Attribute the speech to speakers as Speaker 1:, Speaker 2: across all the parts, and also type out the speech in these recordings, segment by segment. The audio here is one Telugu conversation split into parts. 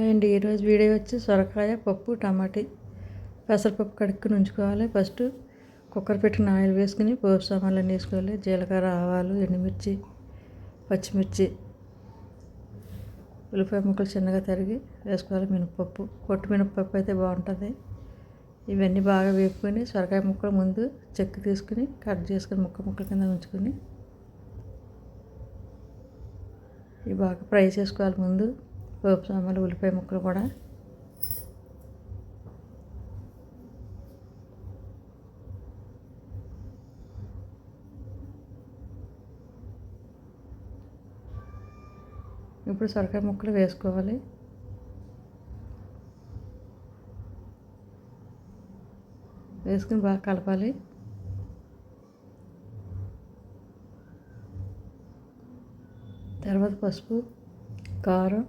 Speaker 1: అండి ఈరోజు వీడియో వచ్చి సొరకాయ పప్పు టమాటీ. పెసరపప్పు కడుక్కుని ఉంచుకోవాలి. ఫస్ట్ కుక్కర్ పెట్టిన ఆయిల్ వేసుకుని పోపు సామాన్లు వేసుకోవాలి. జీలకర్ర ఆవాలు ఎండుమిర్చి పచ్చిమిర్చి ఉల్లిపాయ ముక్కలు చిన్నగా తరిగి వేసుకోవాలి. మినపప్పు కొట్టు మినపప్పు అయితే బాగుంటుంది. ఇవన్నీ బాగా వేపుకొని సొరకాయ ముక్కలు ముందు చెక్కు తీసుకుని కట్ చేసుకుని ముక్క ముక్కల కింద ఉంచుకొని ఇవి బాగా ఫ్రై చేసుకోవాలి ముందు. పోపు సామాన్లు ఉల్లిపాయ ముక్కలు కూడా. ఇప్పుడు సొరకాయ ముక్కలు వేసుకోవాలి. వేసుకుని బాగా కలపాలి. తర్వాత పసుపు కారం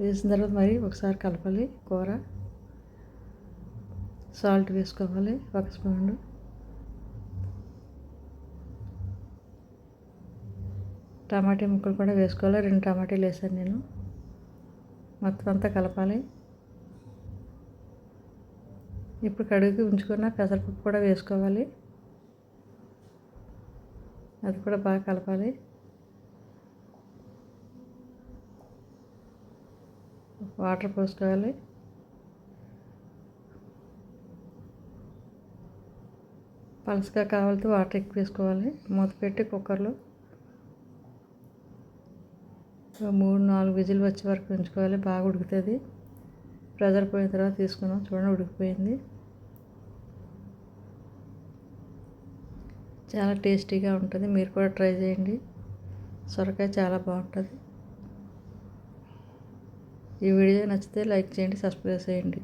Speaker 1: వేసిన తర్వాత మరి ఒకసారి కలపాలి కూర. సాల్ట్ వేసుకోవాలి ఒక స్పూన్. టమాటా ముక్కలు కూడా వేసుకోవాలి రెండు టమాటాలు వేసాను నేను. మొత్తం అంతా కలపాలి. ఇప్పుడు కడుగుకి ఉంచుకున్న పెసరపప్పు కూడా వేసుకోవాలి. అది కూడా బాగా కలపాలి. వాటర్ పోసుకోవాలి. పలుసుగా కావాలితే వాటర్ ఎక్కువ వేసుకోవాలి. మూత పెట్టి కుక్కర్లో మూడు నాలుగు విజిల్ వచ్చే వరకు ఉంచుకోవాలి. బాగా ఉడుకుతుంది. ప్రెజర్ పోయిన తర్వాత తీసుకున్నాం చూడండి ఉడికిపోయింది. చాలా టేస్టీగా ఉంటుంది. మీరు కూడా ట్రై చేయండి. సొరకాయ చాలా బాగుంటుంది. ఈ వీడియో నచ్చితే లైక్ చేయండి సబ్స్క్రైబ్ చేయండి.